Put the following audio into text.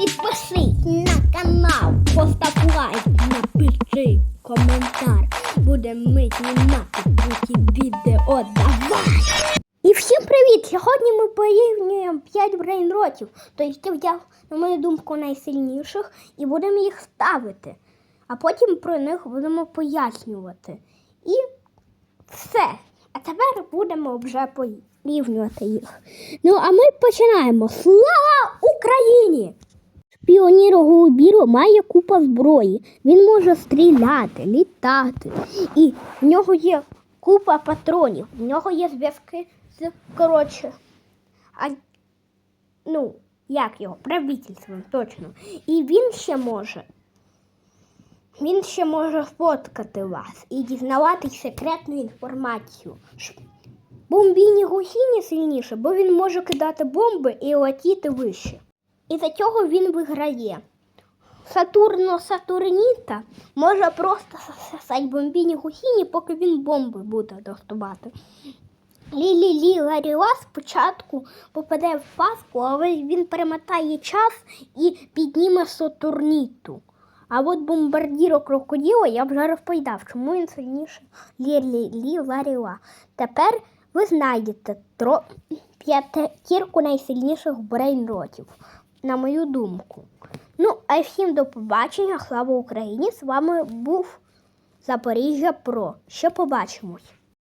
Підпишись на канал, постав лайк, напиши коментар. Будемо ми знімати круті відео. Давай! І всім привіт! Сьогодні ми порівнюємо 5 брейнротів. Тобто я взяв, на мою думку, найсильніших і будемо їх ставити. А потім про них будемо пояснювати. І все. А тепер будемо вже порівнювати їх. Ну, а ми починаємо. Слава Україні! Піонір Голубіро має купа зброї. Він може стріляти, літати. І в нього є купа патронів. В нього є зв'язки з коротше. А, ну, як його? Правительством, точно. І він ще може. Він ще може фоткати вас і дізнаватись секретну інформацію. Бомбійні гусіні сильніше, бо він може кидати бомби і летіти вище. І за цього він виграє. Сатурно Сатурніта може просто сосати бомбійні гусіні, поки він бомби буде доставати. Лі-лі-лі Ларіла спочатку попаде в паску, але він перемотає час і підніме Сатурніту. А от бомбардіро крокодила я вже розповідав, чому він сильніший Лі-лі-лі Ларіла. Тепер ви знайдете тро... п'ятірку найсильніших брейнротів, на мою думку. Ну, а всім до побачення. Слава Україні! З вами був Запоріжжя Про. Ще побачимось.